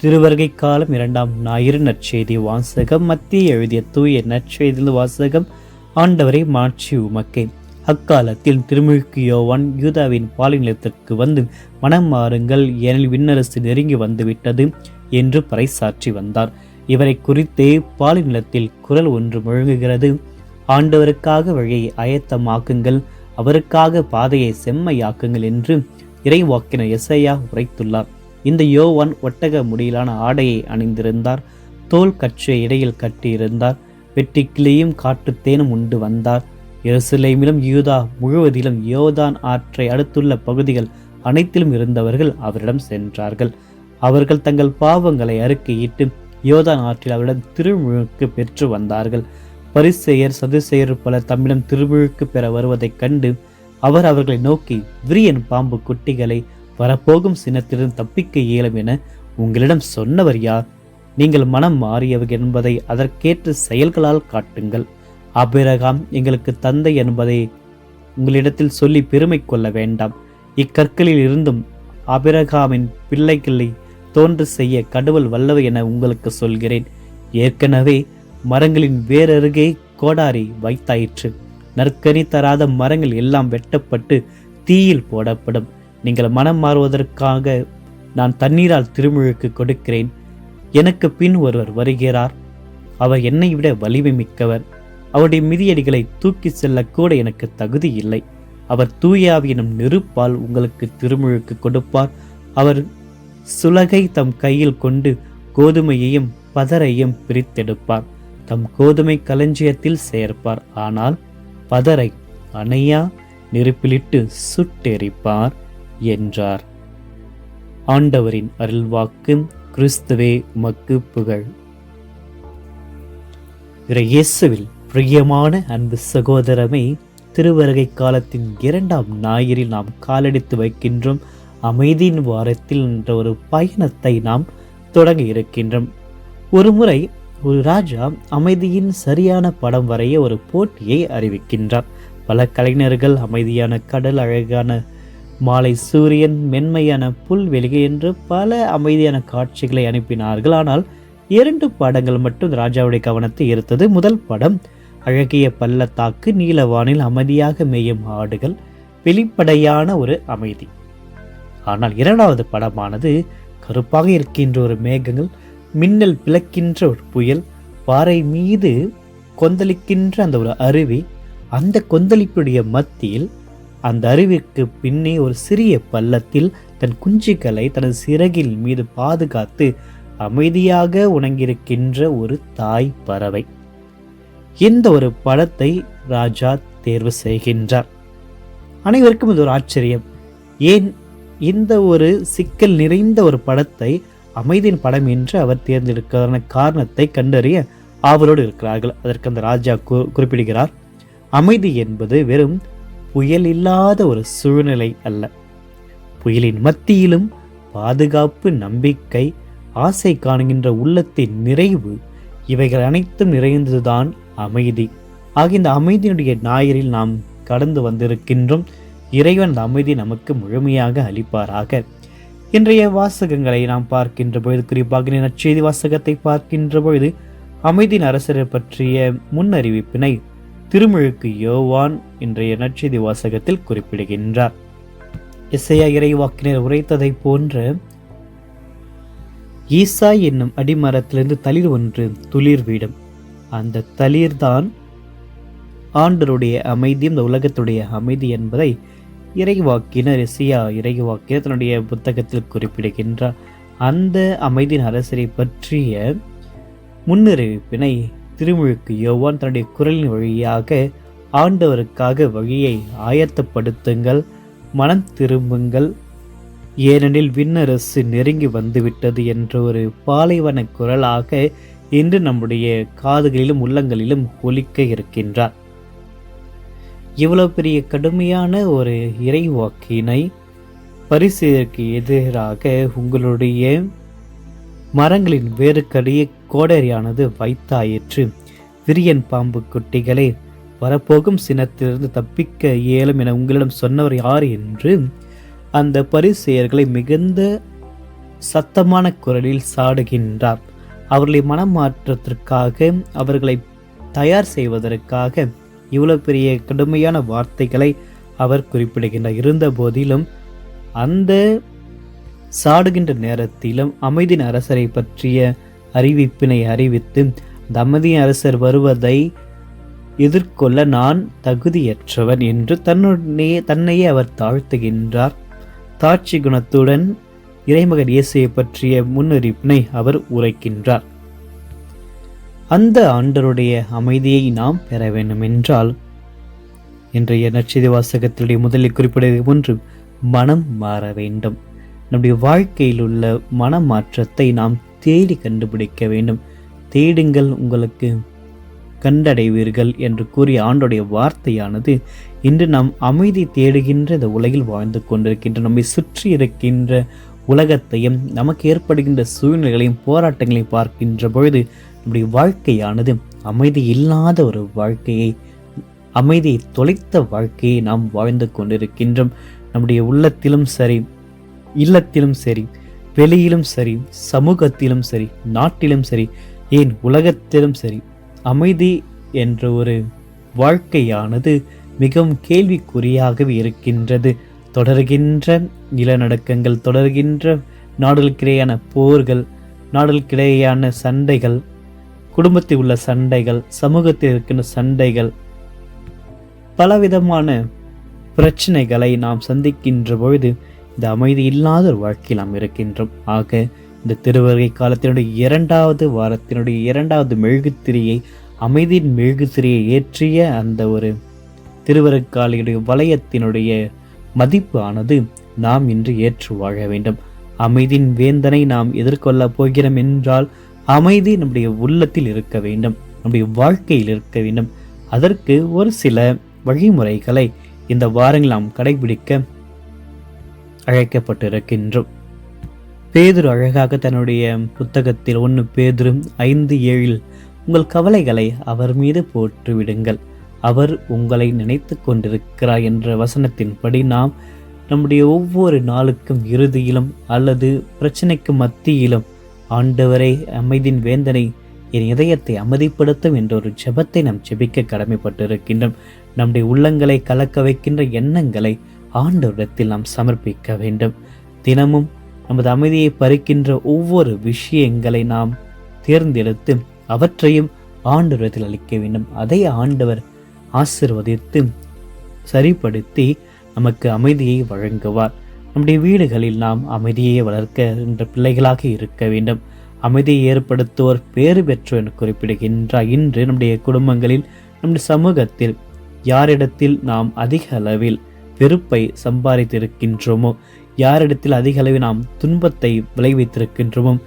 திருவருகை காலம் இரண்டாம் ஞாயிறு நற்செய்தி வாசகம் மத்திய எழுதிய தூய நற்செய்தி வாசகம் ஆண்டவரை மாற்றி உமக்கே. அக்காலத்தில் திருமுழுக்கு யோவான் யூதாவின் பாலை நிலத்திற்கு வந்து மனம் மாறுங்கள் ஏனில் விண்ணரசு நெருங்கி வந்துவிட்டது என்று பறைசாற்றி வந்தார். இவரை குறித்தே பாலை நிலத்தில் குரல் ஒன்று முழங்குகிறது. ஆண்டவருக்காக வழியை அயத்தமாக்குங்கள் அவருக்காக பாதையை செம்மையாக்குங்கள் என்று இறைவாக்கினர் இசையா உரைத்துள்ளார். இந்த யோவான் ஒட்டக முடியிலான ஆடையை அணிந்திருந்தார். தோல் கற்றை இடையில் கட்டியிருந்தார். வெட்டிக்கிளியும் காட்டுத்தேனும் உண்டு வந்தார். எருசலேமிலும் யூதா முழுவதிலும் யோதான் ஆற்றை அடுத்துள்ள பகுதிகள் அனைத்திலும் இருந்தவர்கள் அவரிடம் சென்றார்கள். அவர்கள் தங்கள் பாவங்களை அறுக்கையிட்டு யோதான் ஆற்றில் அவரிடம் திருமுழுக்கு பெற்று வந்தார்கள். பரிசெயர் சதுசெயர் பலர் தம்மிடம் திருமுழுக்கு பெற வருவதைக் கண்டு அவர் அவர்களை நோக்கி விரியன் பாம்பு குட்டிகளை வரப்போகும் சினத்திலிருந்து தப்பிக்க இயலும் என உங்களிடம் சொன்னவர் யார்? நீங்கள் மனம் மாறியவர் என்பதை அதற்கேற்ற செயல்களால் காட்டுங்கள். அபிரகாம் எங்களுக்கு தந்தை என்பதை உங்களிடத்தில் சொல்லி பெருமை கொள்ள வேண்டாம். இக்கற்களில் இருந்தும் அபிரகாமின் பிள்ளைகளை தோன்று செய்ய கடவுள் வல்லவை என உங்களுக்கு சொல்கிறேன். ஏற்கனவே மரங்களின் வேறருகே கோடாரி வைத்தாயிற்று. நற்கனி தராத மரங்கள் எல்லாம் வெட்டப்பட்டு தீயில் போடப்படும். நீங்கள் மனம் மாறுவதற்காக நான் தண்ணீரால் திருமுழுக்கு கொடுக்கிறேன். எனக்கு பின் ஒருவர் வருகிறார். அவர் என்னை விட வலிமை மிக்கவர் அவருடைய மிதியடிகளை தூக்கி செல்ல கூட எனக்கு தகுதி இல்லை. அவர் தூயாவியனும் நெருப்பால் உங்களுக்கு திருமுழுக்கு கொடுப்பார். அவர் சுலகை தம் கையில் கொண்டு கோதுமையையும் பதரையும் பிரித்தெடுப்பார். தம் கோதுமை களஞ்சியத்தில் சேர்ப்பார். ஆனால் பதரை அணையா நெருப்பிலிட்டு சுட்டெரிப்பார். என்றார். ஆண்டவரின் அருள்வாக்கு கிறிஸ்துவே உமக்கு புகழ். இயேசுவில் பிரியமான அன்பு சகோதரமே திருவருகை காலத்தின் இரண்டாம் ஞாயிறில் நாம் காலடித்து வைக்கின்றோம். அமைதியின் வாரத்தில் என்ற ஒரு பயணத்தை நாம் தொடங்க இருக்கின்றோம். ஒருமுறை ஒரு ராஜா அமைதியின் சரியான படம் வரைய ஒரு போட்டியை அறிவிக்கின்றார். பல கலைஞர்கள் அமைதியான கடல் அழகான மாலை சூரியன் மென்மையான புல்வெளிகை என்று பல அமைதியான காட்சிகளை அனுப்பினார்கள். ஆனால் இரண்டு படங்கள் மட்டும் ராஜாவுடைய கவனத்தை ஈர்த்தது. முதல் படம் அழகிய பள்ளத்தாக்கு நீலவானில் அமைதியாக மேயும் ஆடுகள் வெளிப்படையான ஒரு அமைதி. ஆனால் இரண்டாவது படமானது கருப்பாக இருக்கின்ற ஒரு மேகங்கள் மின்னல் பிளக்கின்ற ஒரு புயல் பாறை மீது கொந்தளிக்கின்ற அந்த ஒரு அருவி அந்த கொந்தளிப்புடைய மத்தியில் அந்த அருவிற்கு பின்னே ஒரு சிறிய பள்ளத்தில் தன் குஞ்சுகளை தனது சிறகில் மீது பாதுகாத்து அமைதியாக உணங்கியிருக்கின்ற ஒரு தாய் பறவை. இந்த ஒரு படத்தை ராஜா தேர்வு செய்கின்றார். அனைவருக்கும் இது ஒரு ஆச்சரியம். ஏன் இந்த ஒரு சிக்கல் நிறைந்த ஒரு படத்தை அமைதியின் படம் என்று அவர் தேர்ந்தெடுக்கிறதான காரணத்தை கண்டறிய ஆவலோடு இருக்கிறார்கள். அதற்கு அந்த ராஜா குறிப்பிடுகிறார். அமைதி என்பது வெறும் புயல் இல்லாத ஒரு சூழ்நிலை அல்ல. புயலின் மத்தியிலும் பாதுகாப்பு நம்பிக்கை ஆசை காணுகின்ற உள்ளத்தின் நிறைவு இவைகள் அனைத்தும் நிறைந்ததுதான் அமைதி. ஆக இந்த அமைதியினுடைய ஞாயிறில் நாம் கடந்து வந்திருக்கின்றோம். இறைவன் அந்த அமைதி நமக்கு முழுமையாக அளிப்பாராக. இன்றைய வாசகங்களை நாம் பார்க்கின்ற பொழுது குறிப்பாக நற்செய்தி வாசகத்தை பார்க்கின்ற பொழுது அமைதியின் அரசரை பற்றிய முன்னறிவிப்பினை திருமுழுக்கு யோவான் இன்றைய நற்செய்தி வாசகத்தில் குறிப்பிடுகின்றார். இசையா இறைவாக்கினர் உரைத்ததை போன்ற ஈசா என்னும் அடிமரத்திலிருந்து தளிர் ஒன்று துளிர் வீடும். அந்த தளிர்தான் ஆண்டருடைய அமைதி இந்த உலகத்துடைய அமைதி என்பதை இறைவாக்கினர் இசையா இறைவாக்கினர் தன்னுடைய புத்தகத்தில் குறிப்பிடுகின்றார். அந்த அமைதியின் அரசரை பற்றிய முன்னறிவிப்பினை திருமுழுக்கு யோவான் தன்னுடைய குரலின் வழியாக ஆண்டவருக்காக வழியை ஆயத்தப்படுத்துங்கள் மனம் திரும்புங்கள். ஏனெனில் விண்ணரசு நெருங்கி வந்துவிட்டது என்ற ஒரு பாலைவன குரலாக இன்று நம்முடைய காதுகளிலும் உள்ளங்களிலும் ஒலிக்க இருக்கின்றார். இவ்வளவு பெரிய கடுமையான ஒரு இறைவாக்கினை பரிசுக்கு எதிராக உங்களுடைய மரங்களின் வேறு கடையை கோடரியானது வைத்தாயிற்று விரியன் பாம்பு குட்டிகளே வரப்போகும் சினத்திலிருந்து தப்பிக்க இயலும் என உங்களிடம் சொன்னவர் யார் என்று அந்த பரிசெயர்களை மிகுந்த சத்தமான குரலில் சாடுகின்றார். அவர்களை மனமாற்றத்திற்காக அவர்களை தயார் செய்வதற்காக இவ்வளவு பெரிய கடுமையான வார்த்தைகளை அவர் குறிப்பிடுகின்றார். இருந்த போதிலும் அந்த சாடுகின்ற நேரத்திலும் அமைதியின் அரசரை பற்றிய அறிவிப்பினை அறிவித்து தமதி அரசர் வருவதை எதிர்கொள்ள நான் தகுதியற்றவன் என்று தன்னுடனே தன்னையே அவர் தாழ்த்துகின்றார். தாட்சி குணத்துடன் இறைமகன் இயேசுவை பற்றிய முன்னறிவிப்பினை அவர் உரைக்கின்றார். அந்த ஆண்டருடைய அமைதியை நாம் பெற வேண்டும் என்றால் இன்றைய நற்செய்தி வாசகத்தினுடைய முதலில் குறிப்பிடுவது ஒன்று மனம் மாற வேண்டும். நம்முடைய வாழ்க்கையில் உள்ள மன மாற்றத்தை நாம் தேடி கண்டுபிடிக்க வேண்டும். தேடுங்கள் உங்களுக்கு கண்டடைவீர்கள் என்று கூறிய ஆண்டுடைய வார்த்தையானது இன்று நாம் அமைதி தேடுகின்ற இந்த உலகில் வாழ்ந்து கொண்டிருக்கின்ற நம்மை சுற்றி இருக்கின்ற உலகத்தையும் நமக்கு ஏற்படுகின்ற சூழ்நிலைகளையும் போராட்டங்களையும் பார்க்கின்ற பொழுது நம்முடைய வாழ்க்கையானது அமைதி இல்லாத ஒரு வாழ்க்கையை அமைதியை தொலைத்த வாழ்க்கையை நாம் வாழ்ந்து கொண்டிருக்கின்றோம். நம்முடைய உள்ளத்திலும் சரி இல்லத்திலும் சரி வெளியிலும் சரி சமூகத்திலும் சரி நாட்டிலும் சரி ஏன் உலகத்திலும் சரி அமைதி என்ற ஒரு வாழ்க்கையானது மிகவும் கேள்விக்குறியாகவே இருக்கின்றது. தொடர்கின்ற நிலநடுக்கங்கள் தொடர்கின்ற நாடுகளுக்கிடையான போர்கள் நாடுகளுக்கிடையான சண்டைகள் குடும்பத்தில் உள்ள சண்டைகள் சமூகத்தில் இருக்கின்ற சண்டைகள் பலவிதமான பிரச்சனைகளை நாம் சந்திக்கின்ற பொழுது இந்த அமைதி இல்லாத ஒரு வாழ்க்கையில் நாம் இருக்கின்றோம். ஆக இந்த திருவருகை காலத்தினுடைய இரண்டாவது வாரத்தினுடைய இரண்டாவது மெழுகுத்திரியை அமைதியின் மெழுகுத்திரியை ஏற்றிய அந்த ஒரு திருவருக்காலையுடைய வளையத்தினுடைய மதிப்பு ஆனது நாம் இன்று ஏற்று வாழ வேண்டும். அமைதியின் வேந்தனை நாம் எதிர்கொள்ளப் போகிறோம் என்றால் அமைதி நம்முடைய உள்ளத்தில் இருக்க வேண்டும் நம்முடைய வாழ்க்கையில் இருக்க வேண்டும். அதற்கு ஒரு சில வழிமுறைகளை இந்த வாரங்கள் நாம் கடைபிடிக்க அழைக்கப்பட்டிருக்கின்றோம். பேதுரு அழகாக தன்னுடைய புத்தகத்தில் ஒன்று பேதுரு ஐந்து ஏழில் உங்கள் கவலைகளை அவர் மீது போற்றுவிடுங்கள் அவர் உங்களை நினைத்து கொண்டிருக்கிறார் என்ற வசனத்தின்படி நாம் நம்முடைய ஒவ்வொரு நாளுக்கும் இறுதியிலும் அல்லது பிரச்சனைக்கு மத்தியிலும் ஆண்டவரை அமைதியின் வேந்தனை என் இதயத்தை அமைதிப்படுத்தும் என்ற ஒரு ஜெபத்தை நாம் ஜெபிக்க கடமைப்பட்டிருக்கின்றோம். நம்முடைய உள்ளங்களை கலக்க வைக்கின்ற எண்ணங்களை ஆண்டவரிடத்தில் நாம் சமர்ப்பிக்க வேண்டும். தினமும் நமது அமைதியை பறிக்கின்ற ஒவ்வொரு விஷயங்களை நாம் தேர்ந்தெடுத்து அவற்றையும் ஆண்டவரத்தில் அளிக்க வேண்டும். அதை ஆண்டவர் ஆசிர்வதித்து சரிப்படுத்தி நமக்கு அமைதியை வழங்குவார். நம்முடைய வீடுகளில் நாம் அமைதியை வளர்க்க என்ற பிள்ளைகளாக இருக்க வேண்டும். அமைதியை ஏற்படுத்துவோர் பேறு பெற்றோர் என குறிப்பிடுகின்றார். இன்று நம்முடைய குடும்பங்களில் நம்முடைய சமூகத்தில் யாரிடத்தில் நாம் அதிக அளவில் வெறுப்பை சம்பாதித்திருக்கின்றோமோ? யாரிடத்தில் அதிக அளவில் நாம் துன்பத்தை விளைவித்திருக்கின்றோமோ?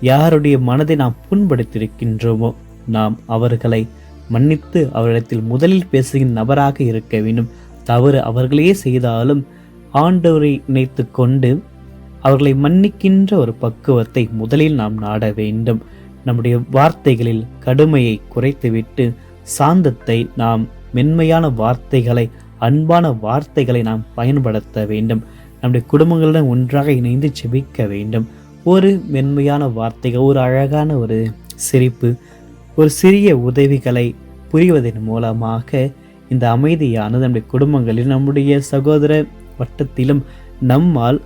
யாருடைய மனதை நாம் புண்படுத்தியிருக்கின்றோமோ? நாம் அவர்களை மன்னித்து அவரிடத்தில் முதலில் பேசுகின்ற நபராக இருக்க வேண்டும். தவறு அவர்களே செய்தாலும் ஆண்டவரை இணைத்து கொண்டு அவர்களை மன்னிக்கின்ற ஒரு பக்குவத்தை முதலில் நாம் நாட வேண்டும். நம்முடைய வார்த்தைகளில் கடுமையை குறைத்துவிட்டு சாந்தத்தை நாம் மென்மையான வார்த்தைகளை அன்பான வார்த்தைகளை நாம் பயன்படுத்த வேண்டும். நம்முடைய குடும்பங்களுடன் ஒன்றாக இணைந்து செபிக்க வேண்டும். ஒரு மென்மையான வார்த்தைகள் ஒரு அழகான ஒரு சிரிப்பு ஒரு சிறிய உதவிகளை புரிவதன் மூலமாக இந்த அமைதியானது நம்முடைய குடும்பங்களில் நம்முடைய சகோதர வட்டத்திலும் நம்மால்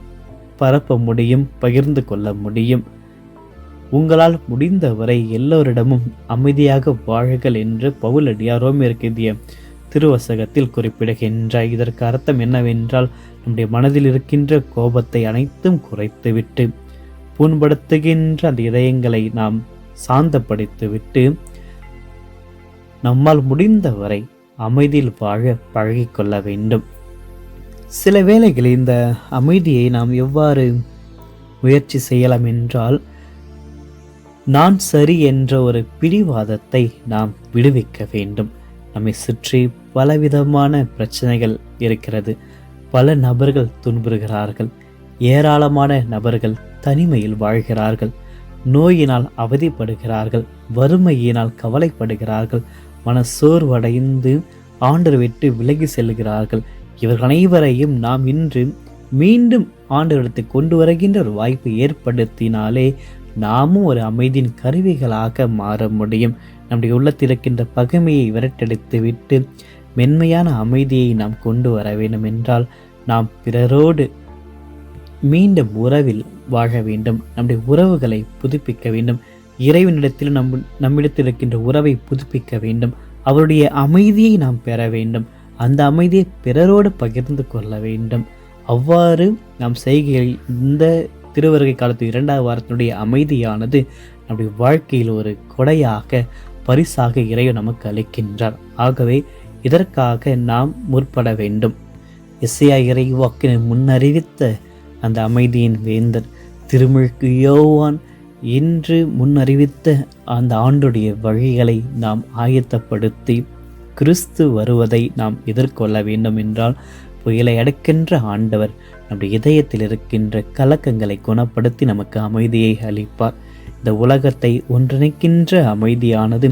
பரப்ப முடியும் பகிர்ந்து கொள்ள முடியும். உங்களால் முடிந்தவரை எல்லோரிடமும் அமைதியாக வாழுங்கள் என்று பவுலடியார் ரோமியருக்கு திருவசகத்தில் குறிப்பிடுகின்ற இதற்கு அர்த்தம் என்னவென்றால் நம்முடைய மனதில் இருக்கின்ற கோபத்தை அனைத்தும் குறைத்துவிட்டு புண்படுத்துகின்ற அந்த இதயங்களை நாம் சாந்தப்படுத்திவிட்டு நம்மால் முடிந்தவரை அமைதியில் வாழ பழகிக்கொள்ள வேண்டும். சில வேளைகளில் இந்த அமைதியை நாம் எவ்வாறு முயற்சி செய்யலாம் என்றால் நான் சரி என்ற ஒரு பிடிவாதத்தை நாம் விடுவிக்க வேண்டும். நம்மை சுற்றி பலவிதமான பிரச்சனைகள் இருக்கிறது. பல நபர்கள் துன்புறுகிறார்கள். ஏராளமான நபர்கள் தனிமையில் வாழ்கிறார்கள். நோயினால் அவதிப்படுகிறார்கள். வறுமையினால் கவலைப்படுகிறார்கள். மனசோர்வடைந்து ஆண்டர் விட்டு விலகி செல்கிறார்கள். இவர்கள் அனைவரையும் நாம் இன்று மீண்டும் ஆண்டவரத்தை கொண்டு வருகின்ற ஒரு வாய்ப்பை ஏற்படுத்தினாலே நாமும் ஒரு அமைதியின் கருவிகளாக மாற முடியும். நம்முடைய உள்ளத்தில் இருக்கின்ற பகைமையை விரட்டடித்து விட்டு மென்மையான அமைதியை நாம் கொண்டு வர வேண்டும் என்றால் நாம் பிறரோடு மீண்டும் உறவில் வாழ வேண்டும். நம்முடைய உறவுகளை புதுப்பிக்க வேண்டும். இறைவனிடத்தில் நம் நம்மிடத்தில் இருக்கின்ற உறவை புதுப்பிக்க வேண்டும். அவருடைய அமைதியை நாம் பெற வேண்டும். அந்த அமைதியை பிறரோடு பகிர்ந்து கொள்ள வேண்டும். அவ்வாறு நாம் செய்கையில் இந்த திருவருகை காலத்து இரண்டாவது வாரத்தினுடைய அமைதியானது நம்முடைய வாழ்க்கையில் ஒரு கொடையாக பரிசாக இறைவன் நமக்கு அளிக்கின்றார். ஆகவே இதற்காக நாம் முற்பட வேண்டும். இசையா இறைவாக்கினை முன்னறிவித்த அந்த அமைதியின் வேந்தர் திருமிழுக்கு யோவான் இன்று முன்னறிவித்த அந்த ஆண்டுடைய வழிகளை நாம் ஆயத்தப்படுத்தி கிறிஸ்து வருவதை நாம் எதிர்கொள்ள வேண்டும் என்றால் புயலை அடக்கின்ற ஆண்டவர் நம்முடைய இதயத்தில் இருக்கின்ற கலக்கங்களை குணப்படுத்தி நமக்கு அமைதியை அளிப்பார். இந்த உலகத்தை ஒன்றிணைக்கின்ற அமைதியானது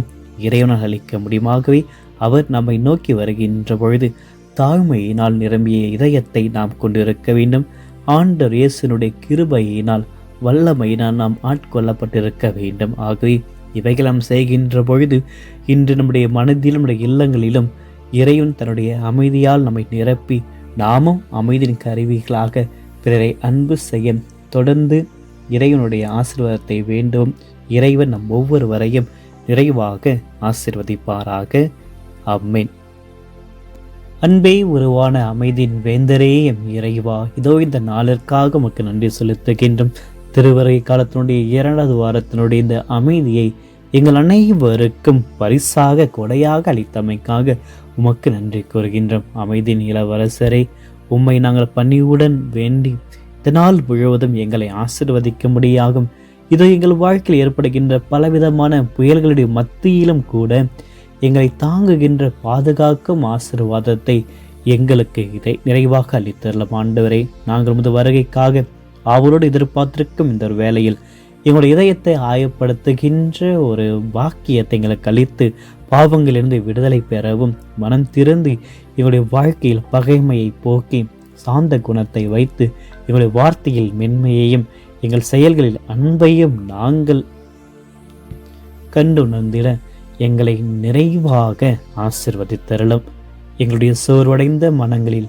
இறைவனால் அளிக்க முடியுமாகவே அவர் நம்மை நோக்கி வருகின்ற பொழுது தாழ்மையினால் நிரம்பிய இதயத்தை நாம் கொண்டிருக்க வேண்டும். ஆண்டர் இயேசுனுடைய கிருபையினால் வல்லமையினால் நாம் ஆட்கொள்ளப்பட்டிருக்க வேண்டும். ஆகவே இவைகள் நாம் செய்கின்ற பொழுது இன்று நம்முடைய மனதிலும் நம்முடைய இல்லங்களிலும் இறைவன் தன்னுடைய அமைதியால் நம்மை நிரப்பி நாமும் அமைதியின் கருவிகளாக பிறரை அன்பு செய்ய தொடர்ந்து இறைவனுடைய ஆசீர்வாதத்தை வேண்டும். இறைவன் நம் ஒவ்வொருவரையும் நிறைவாக ஆசிர்வதிப்பாராக. அம்மேன் அன்பே உருவான அமைதியின் வேந்தரே எம் இறைவா இதோ இந்த நாளிற்காக உமக்கு நன்றி செலுத்துகின்றோம். திருவரை காலத்தினுடைய இரண்டாவது வாரத்தினுடைய இந்த அமைதியை எங்கள் அனைவருக்கும் பரிசாக கொடையாக அளித்தமைக்காக உமக்கு நன்றி கூறுகின்றோம். அமைதியின் இளவரசரை உம்மை நாங்கள் பணிவுடன் வேண்டி இதனால் முழுவதும் எங்களை ஆசிர்வதிக்க முடியாகும் இது எங்கள் வாழ்க்கையில் ஏற்படுகின்ற பலவிதமான புயல்களுடைய மத்தியிலும் கூட எங்களை தாங்குகின்ற பாதுகாக்கும் ஆசிர்வாதத்தை எங்களுக்கு இதை நிறைவாக அளித்தரலாம். ஆண்டவரை நாங்கள் முது வருகைக்காக அவரோடு எதிர்பார்த்திருக்கும் இந்த ஒரு வேளையில் எங்களுடைய இதயத்தை ஆயப்படுத்துகின்ற ஒரு வாக்கியத்தை எங்களுக்கு அளித்து பாவங்களிலிருந்து விடுதலை பெறவும் மனம் திறந்து எங்களுடைய வாழ்க்கையில் பகைமையை போக்கி சாந்த குணத்தை வைத்து எங்களுடைய வார்த்தையில் மென்மையையும் எங்கள் செயல்களில் அன்பையும் நாங்கள் கண்டுணர்ந்திட எங்களை நிறைவாக ஆசிர்வதித்தருளும். எங்களுடைய சோர்வடைந்த மனங்களில்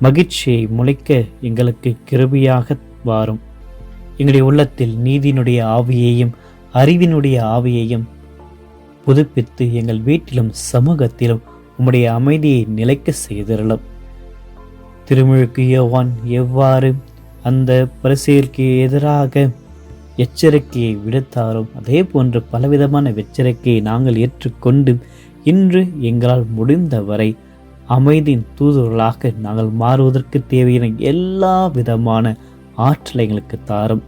மகிழ்ச்சியை முளைக்க எங்களுக்கு கிருபியாக வாரும். எங்களுடைய உள்ளத்தில் நீதியினுடைய ஆவியையும் அறிவினுடைய ஆவியையும் புதுப்பித்து எங்கள் வீட்டிலும் சமூகத்திலும் உம்முடைய அமைதியை நிலைக்க செய்திருளும். திருமுழுக்கு யோவான் எவ்வாறு அந்த பரிசீலுக்கு எதிராக எச்சரிக்கையை விடுத்தாரோ அதே போன்று பலவிதமான எச்சரிக்கையை நாங்கள் ஏற்றுக்கொண்டு இன்று எங்களால் முடிந்தவரை அமைதியின் தூதுவர்களாக நாங்கள் மாறுவதற்கு தேவையான எல்லா விதமான ஆற்றலை எங்களுக்கு தாரும்.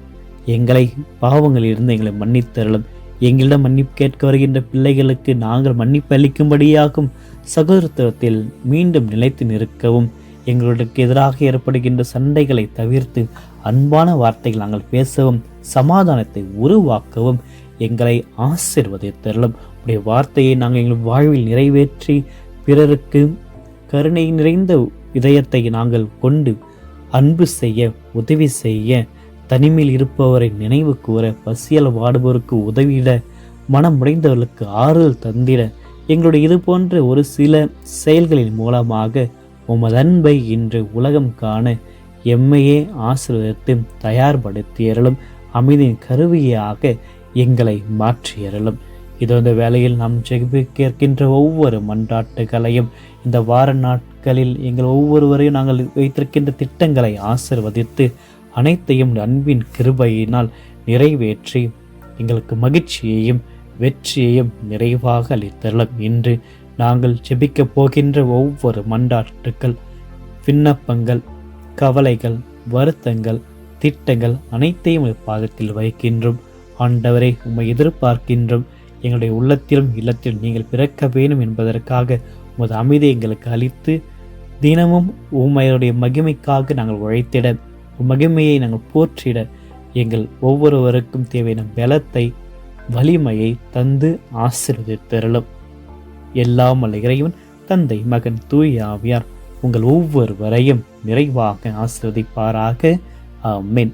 எங்களை பாவங்களிலிருந்து எங்களை மன்னித்தருளும். எங்களிடம் மன்னிப்பு கேட்க வருகின்ற பிள்ளைகளுக்கு நாங்கள் மன்னிப்பு அளிக்கும்படியாகும் சகோதரத்துவத்தில் மீண்டும் நிலைத்து நிற்கவும் எங்களுக்கு எதிராக ஏற்படுகின்ற சண்டைகளை தவிர்த்து அன்பான வார்த்தைகள் நாங்கள் பேசவும் சமாதானத்தை உருவாக்கவும் எங்களை ஆசிர்வதித்தரலும் உடைய வார்த்தையை நாங்கள் எங்கள் வாழ்வில் நிறைவேற்றி பிறருக்கு கருணை நிறைந்த இதயத்தை நாங்கள் கொண்டு அன்பு செய்ய உதவி செய்ய தனிமையில் இருப்பவரை நினைவு கூற பசியல் வாடுபவருக்கு உதவிட மனம் ஆறுதல் தந்திட எங்களுடைய இது போன்ற ஒரு சில செயல்களின் மூலமாக உமது அன்பை இன்று உலகம் காண எம்மையே ஆசீர்வதித்து தயார்படுத்தியறலும் அமைதியின் கருவியாக எங்களை மாற்றியறலும் இது இந்த வேலையில் நாம் கேட்கின்ற ஒவ்வொரு மன்றாட்டுகளையும் இந்த வார நாட்களில் எங்கள் ஒவ்வொருவரையும் நாங்கள் வைத்திருக்கின்ற திட்டங்களை ஆசிர்வதித்து அனைத்தையும் அன்பின் கிருபையினால் நிறைவேற்றி எங்களுக்கு மகிழ்ச்சியையும் வெற்றியையும் நிறைவாக அளித்தரலாம் இன்று நாங்கள் ஜெபிக்கப் போகின்ற ஒவ்வொரு மண்டாட்டுக்கள் விண்ணப்பங்கள் கவலைகள் வருத்தங்கள் திட்டங்கள் அனைத்தையும் பாகத்தில் வைக்கின்றோம். ஆண்டவரை உம்மை எதிர்பார்க்கின்றோம். எங்களுடைய உள்ளத்திலும் இல்லத்திலும் நீங்கள் பிறக்க வேண்டும் என்பதற்காக உமது அமைதி எங்களுக்கு அளித்து தினமும் உம்மையுடைய மகிமைக்காக நாங்கள் உழைத்திட மகிமையை நாங்கள் போற்றிட எங்கள் ஒவ்வொருவருக்கும் தேவையான பலத்தை வலிமையை தந்து ஆசீர்வதித்தருளும். எல்லாம் அல்ல இறைவன் தந்தை மகன் தூய் ஆவியார் உங்கள் ஒவ்வொருவரையும் நிறைவாக ஆசிர்வதிப்பாராக. ஆமீன்.